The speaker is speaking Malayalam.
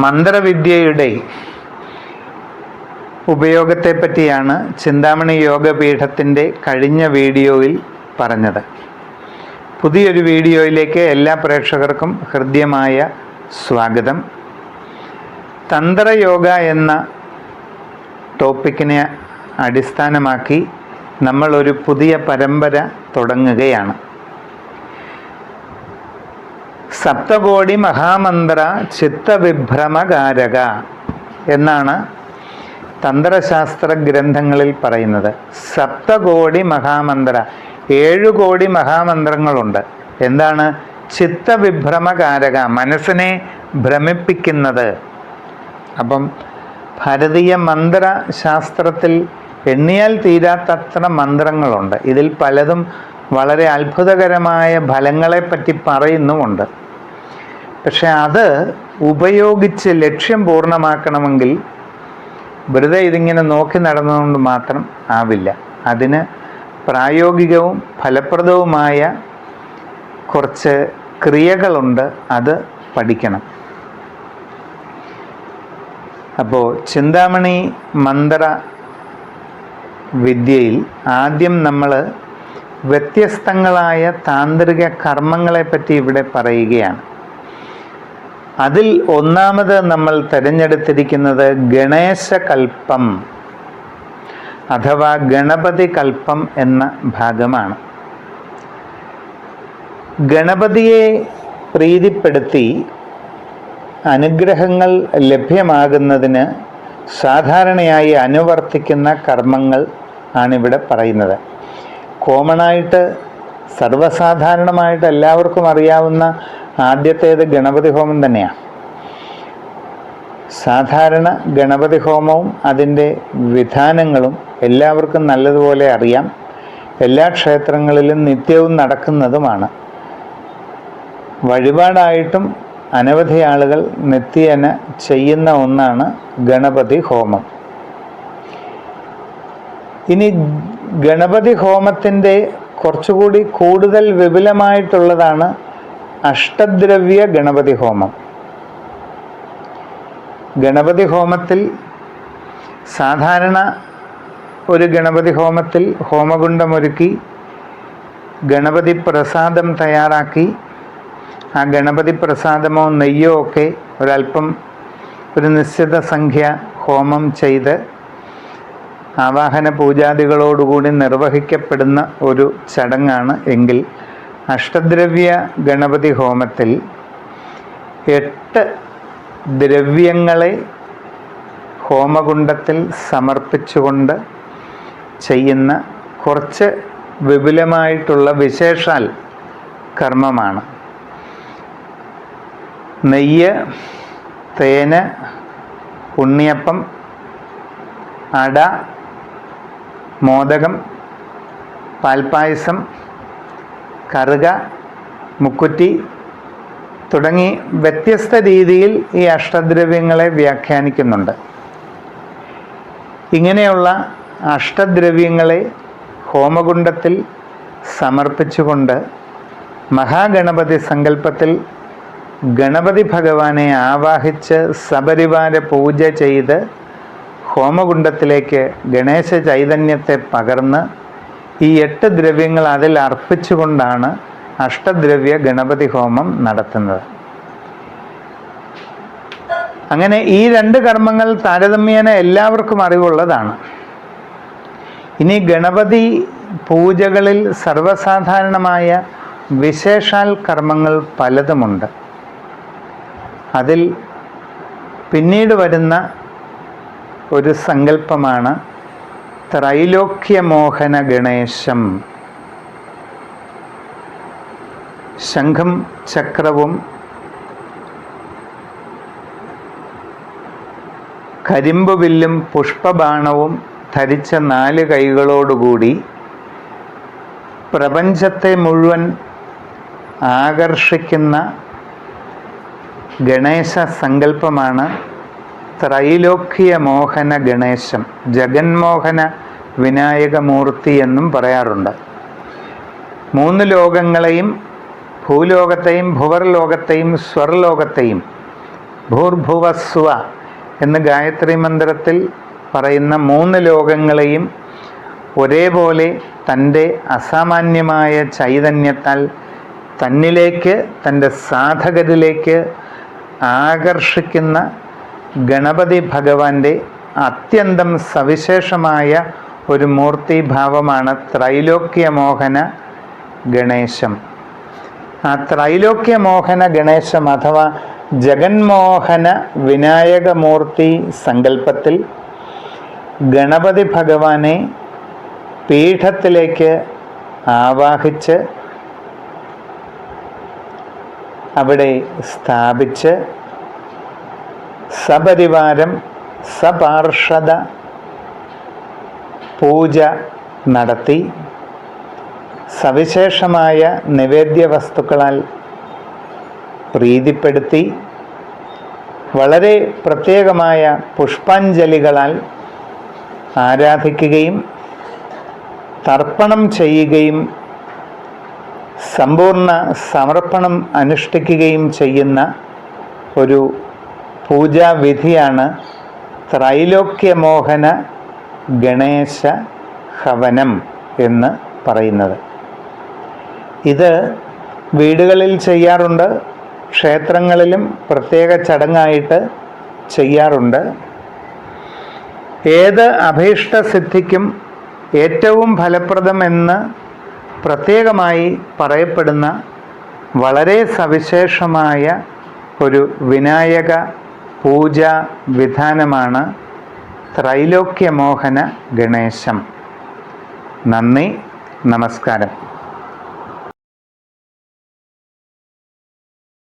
മന്ത്രവിദ്യയുടെ ഉപയോഗത്തെ പറ്റിയാണ് ചിന്താമണി യോഗപീഠത്തിന്റെ കഴിഞ്ഞ വീഡിയോയിൽ പറഞ്ഞത്. പുതിയൊരു വീഡിയോയിലേക്ക് എല്ലാ പ്രേക്ഷകർക്കും ഹൃദ്യമായ സ്വാഗതം. തന്ത്രയോഗ എന്ന ടോപ്പിക്കിനെ അടിസ്ഥാനമാക്കി നമ്മളൊരു പുതിയ പരമ്പര തുടങ്ങുകയാണ്. സപ്തകോടി മഹാമന്ത്ര ചിത്തവിഭ്രമകാരക എന്നാണ് തന്ത്രശാസ്ത്ര ഗ്രന്ഥങ്ങളിൽ പറയുന്നത്. സപ്തകോടി മഹാമന്ത്ര ഏഴു കോടി മഹാമന്ത്രങ്ങളുണ്ട്. എന്താണ്? ചിത്തവിഭ്രമകാരക മനസ്സിനെ ഭ്രമിപ്പിക്കുന്നത്. അപ്പം ഭാരതീയ മന്ത്രശാസ്ത്രത്തിൽ എണ്ണിയാൽ തീരാത്തത്ര മന്ത്രങ്ങളുണ്ട്. ഇതിൽ പലതും വളരെ അത്ഭുതകരമായ ഫലങ്ങളെപ്പറ്റി പറയുന്നുമുണ്ട്. പക്ഷെ അത് ഉപയോഗിച്ച് ലക്ഷ്യം പൂർണമാക്കണമെങ്കിൽ വെറുതെ ഇതിങ്ങനെ നോക്കി നടന്നുകൊണ്ട് മാത്രം ആവില്ല. അതിന് പ്രായോഗികവും ഫലപ്രദവുമായ കുറച്ച് ക്രിയകളുണ്ട് അത് പഠിക്കണം. അപ്പോൾ ചിന്താമണി മന്ത്ര വിദ്യയിൽ ആദ്യം നമ്മൾ വ്യത്യസ്തങ്ങളായ താന്ത്രിക കർമ്മങ്ങളെപ്പറ്റി ഇവിടെ പറയുകയാണ്. അതിൽ ഒന്നാമത് നമ്മൾ തിരഞ്ഞെടുത്തിരിക്കുന്നത് ഗണേശ ഗണേശകൽപ്പം അഥവാ ഗണപതി കൽപ്പം എന്ന ഭാഗമാണ്. ഗണപതിയെ പ്രീതിപ്പെടുത്തി അനുഗ്രഹങ്ങൾ ലഭ്യമാകുന്നതിന് സാധാരണയായി അനുവർത്തിക്കുന്ന കർമ്മങ്ങൾ ആണിവിടെ പറയുന്നത്. കോമണായിട്ട് സർവസാധാരണമായിട്ട് എല്ലാവർക്കും അറിയാവുന്ന ആദ്യത്തേത് ഗണപതി ഹോമം തന്നെയാണ്. സാധാരണ ഗണപതി ഹോമവും അതിന്റെ വിധാനങ്ങളും എല്ലാവർക്കും നല്ലതുപോലെ അറിയാം. എല്ലാ ക്ഷേത്രങ്ങളിലും നിത്യവും നടക്കുന്നതുമാണ്. വഴിപാടായിട്ടും അനവധി ആളുകൾ നിത്യേന ചെയ്യുന്ന ഒന്നാണ് ഗണപതി ഹോമം. ഇനി ഗണപതി ഹോമത്തിന്റെ കുറച്ചുകൂടി കൂടുതൽ വിപുലമായിട്ടുള്ളതാണ് അഷ്ടദ്രവ്യ ഗണപതി ഹോമം. ഗണപതി ഹോമത്തിൽ സാധാരണ ഒരു ഗണപതി ഹോമത്തിൽ ഹോമകുണ്ടമൊരുക്കി ഗണപതി പ്രസാദം തയ്യാറാക്കി ആ ഗണപതി പ്രസാദമോ നെയ്യോ ഒക്കെ ഒരല്പം ഒരു നിശ്ചിത സംഖ്യ ഹോമം ചെയ്ത് ആവാഹന പൂജാദികളോടുകൂടി നിർവഹിക്കപ്പെടുന്ന ഒരു ചടങ്ങാണ് എങ്കിൽ അഷ്ടദ്രവ്യ ഗണപതി ഹോമത്തിൽ എട്ട് ദ്രവ്യങ്ങളെ ഹോമകുണ്ടത്തിൽ സമർപ്പിച്ചുകൊണ്ട് ചെയ്യുന്ന കുറച്ച് വിപുലമായിട്ടുള്ള വിശേഷാൽ കർമ്മമാണ്. നെയ്യ് തേന് ഉണ്ണിയപ്പം അട മോദകം പാൽപ്പായസം കറുക മുക്കുറ്റി തുടങ്ങി വ്യത്യസ്ത രീതിയിൽ ഈ അഷ്ടദ്രവ്യങ്ങളെ വ്യാഖ്യാനിക്കുന്നുണ്ട്. ഇങ്ങനെയുള്ള അഷ്ടദ്രവ്യങ്ങളെ ഹോമകുണ്ടത്തിൽ സമർപ്പിച്ചുകൊണ്ട് മഹാഗണപതി സങ്കല്പത്തിൽ ഗണപതി ഭഗവാനെ ആവാഹിച്ച് സപരിവാര പൂജ ചെയ്ത് ഹോമകുണ്ടത്തിലേക്ക് ഗണേശ ചൈതന്യത്തെ പകർന്ന് ഈ എട്ട് ദ്രവ്യങ്ങൾ അതിൽ അർപ്പിച്ചുകൊണ്ടാണ് അഷ്ടദ്രവ്യ ഗണപതി ഹോമം നടത്തുന്നത്. അങ്ങനെ ഈ രണ്ട് കർമ്മങ്ങൾ താരതമ്യേന എല്ലാവർക്കും അറിവുള്ളതാണ്. ഇനി ഗണപതി പൂജകളിൽ സർവസാധാരണമായ വിശേഷാൽ കർമ്മങ്ങൾ പലതുമുണ്ട്. അതിൽ പിന്നീട് വരുന്ന ഒരു സങ്കല്പമാണ്. ത്രൈലോക്യമോഹന ഗണേശം. ശംഖം ചക്രവും കരിമ്പുവില്ലും പുഷ്പബാണവും ധരിച്ച നാല് കൈകളോടുകൂടി പ്രപഞ്ചത്തെ മുഴുവൻ ആകർഷിക്കുന്ന ഗണേശ സങ്കല്പമാണ് ത്രൈലോക്യ മോഹന ഗണേശം ജഗന്മോഹന വിനായകമൂർത്തി എന്നും പറയാറുണ്ട്. മൂന്ന് ലോകങ്ങളെയും ഭൂലോകത്തെയും ഭുവർലോകത്തെയും സ്വർലോകത്തെയും ഭൂർഭുവസ്വ എന്ന് ഗായത്രി മന്ത്രത്തിൽ പറയുന്ന മൂന്ന് ലോകങ്ങളെയും ഒരേപോലെ തന്റെ അസാമാന്യമായ ചൈതന്യത്താൽ തന്നിലേക്ക് തന്റെ സാധകരിലേക്ക് ആകർഷിക്കുന്ന ഗണപതി ഭഗവാന്റെ അത്യന്തം സവിശേഷമായ ഒരു മൂർത്തി മൂർത്തിഭാവമാണ് ത്രൈലോക്യമോഹന ഗണേശം. ആ ത്രൈലോക്യമോഹന ഗണേശം അഥവാ ജഗന്മോഹന വിനായകമൂർത്തി സങ്കല്പത്തിൽ ഗണപതി ഭഗവാനെ പീഠത്തിലേക്ക് ആവാഹിച്ച് അവിടെ സ്ഥാപിച്ച് സപരിവാരം സപാർഷദ പൂജ നടത്തി. സവിശേഷമായ നിവേദ്യ വസ്തുക്കളാൽ പ്രീതിപ്പെടുത്തി. വളരെ പ്രത്യേകമായ പുഷ്പാഞ്ജലികളാൽ ആരാധിക്കുകയും തർപ്പണം ചെയ്യുകയും സമ്പൂർണ സമർപ്പണം അനുഷ്ഠിക്കുകയും ചെയ്യുന്ന ഒരു പൂജാവിധിയാണ് ത്രൈലോക്യമോഹന ഗണേശ ഹവനം എന്ന് പറയുന്നത്. ഇത് വീടുകളിൽ ചെയ്യാറുണ്ട് ക്ഷേത്രങ്ങളിലും പ്രത്യേക ചടങ്ങായിട്ട് ചെയ്യാറുണ്ട്. ഏത് അഭീഷ്ട സിദ്ധിക്കും ഏറ്റവും ഫലപ്രദമെന്ന് പ്രത്യേകമായി പറയപ്പെടുന്ന വളരെ സവിശേഷമായ ഒരു വിനായക പൂജാ വിധാനമാണ് ത്രൈലോക്യമോഹന ഗണേശം. നന്ദി നമസ്കാരം.